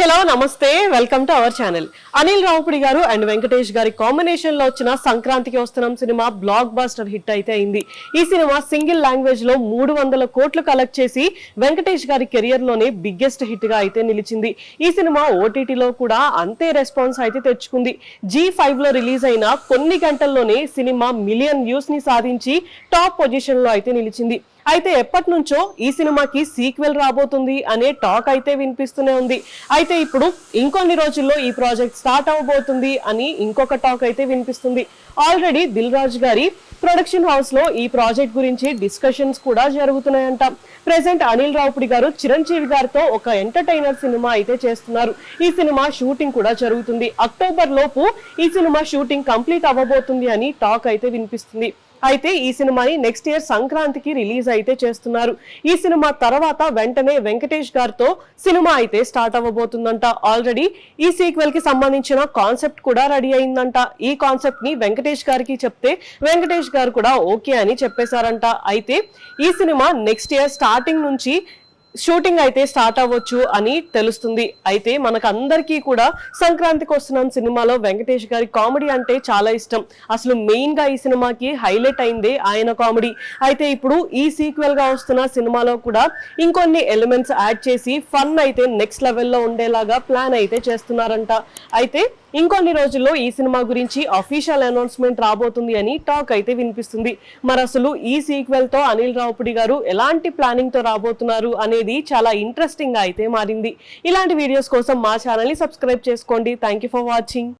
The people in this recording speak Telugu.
హలో నమస్తే welcome to our channel. Anil Ravipudi garu and Venkatesh గారి కాంబినేషన్లో వచ్చిన సంక్రాంతికి వస్తున్నాం సినిమా బ్లాక్ బాస్టర్ హిట్ అయితే అయింది. ఈ సినిమా సింగిల్ లాంగ్వేజ్లో మూడు వందల కోట్లు కలెక్ట్ చేసి వెంకటేష్ గారి కెరియర్లోనే బిగ్గెస్ట్ హిట్గా అయితే నిలిచింది. ఈ సినిమా ఓటీటీలో కూడా అంతే రెస్పాన్స్ అయితే తెచ్చుకుంది. జీ ఫైవ్లో రిలీజ్ అయిన కొన్ని గంటల్లోనే సినిమా మిలియన్ వ్యూస్ని సాధించి టాప్ పొజిషన్లో అయితే నిలిచింది. అయితే ఎప్పటి నుంచో ఈ సినిమాకి సీక్వెల్ రాబోతుంది అనే టాక్ అయితే వినిపిస్తూనే ఉంది. అయితే ఇప్పుడు ఇంకొన్ని రోజుల్లో ఈ ప్రాజెక్ట్ స్టార్ట్ అవబోతుంది అని ఇంకొక టాక్ అయితే వినిపిస్తుంది. ఆల్రెడీ దిల్ రాజు గారి ప్రొడక్షన్ హౌస్లో ఈ ప్రాజెక్ట్ గురించి డిస్కషన్స్ కూడా జరుగుతున్నాయంట. ప్రెసెంట్ అనిల్ రావుపుడి గారు చిరంజీవి గారితో ఒక ఎంటర్టైనర్ సినిమా అయితే చేస్తున్నారు. ఈ సినిమా షూటింగ్ కూడా జరుగుతుంది. అక్టోబర్ లోపు ఈ సినిమా షూటింగ్ కంప్లీట్ అవ్వబోతుంది అని టాక్ అయితే వినిపిస్తుంది. అయితే ఈ సినిమాని నెక్స్ట్ ఇయర్ సంక్రాంతికి రిలీజ్ అయితే చేస్తున్నారు. ఈ సినిమా తర్వాత వెంటనే వెంకటేష్ గారితో సినిమా అయితే స్టార్ట్ అవ్వబోతుందంట. ఆల్రెడీ ఈ సీక్వెల్కి సంబంధించిన కాన్సెప్ట్ కూడా రెడీ అయిందంట. ఈ కాన్సెప్ట్ని వెంకటేష్ గారికి చెప్తే వెంకటేష్ గారు కూడా ఓకే అని చెప్పేశారంట. అయితే ఈ సినిమా నెక్స్ట్ ఇయర్ స్టార్టింగ్ నుంచి షూటింగ్ అయితే స్టార్ట్ అవ్వచ్చు అని తెలుస్తుంది. అయితే మనకు అందరికీ కూడా సంక్రాంతికి వస్తున్నాం సినిమాలో వెంకటేష్ గారి కామెడీ అంటే చాలా ఇష్టం. అసలు మెయిన్గా ఈ సినిమాకి హైలైట్ అయిందే ఆయన కామెడీ. అయితే ఇప్పుడు ఈ సీక్వెల్గా వస్తున్న సినిమాలో కూడా ఇంకొన్ని ఎలిమెంట్స్ యాడ్ చేసి ఫన్ అయితే నెక్స్ట్ లెవెల్లో ఉండేలాగా ప్లాన్ అయితే చేస్తున్నారంట. అయితే ఇంకొన్ని రోజుల్లో ఈ సినిమా గురించి అఫీషియల్ అనౌన్స్మెంట్ రాబోతుంది అని టాక్ అయితే వినిపిస్తుంది. మరి అసలు ఈ సీక్వెల్తో అనిల్ రావుపుడి గారు ఎలాంటి ప్లానింగ్తో రాబోతున్నారు అనేది చాలా ఇంట్రెస్టింగ్గా అయితే మారింది. ఇలాంటి వీడియోస్ కోసం మా ఛానల్ని సబ్స్క్రైబ్ చేసుకోండి. Thank you for watching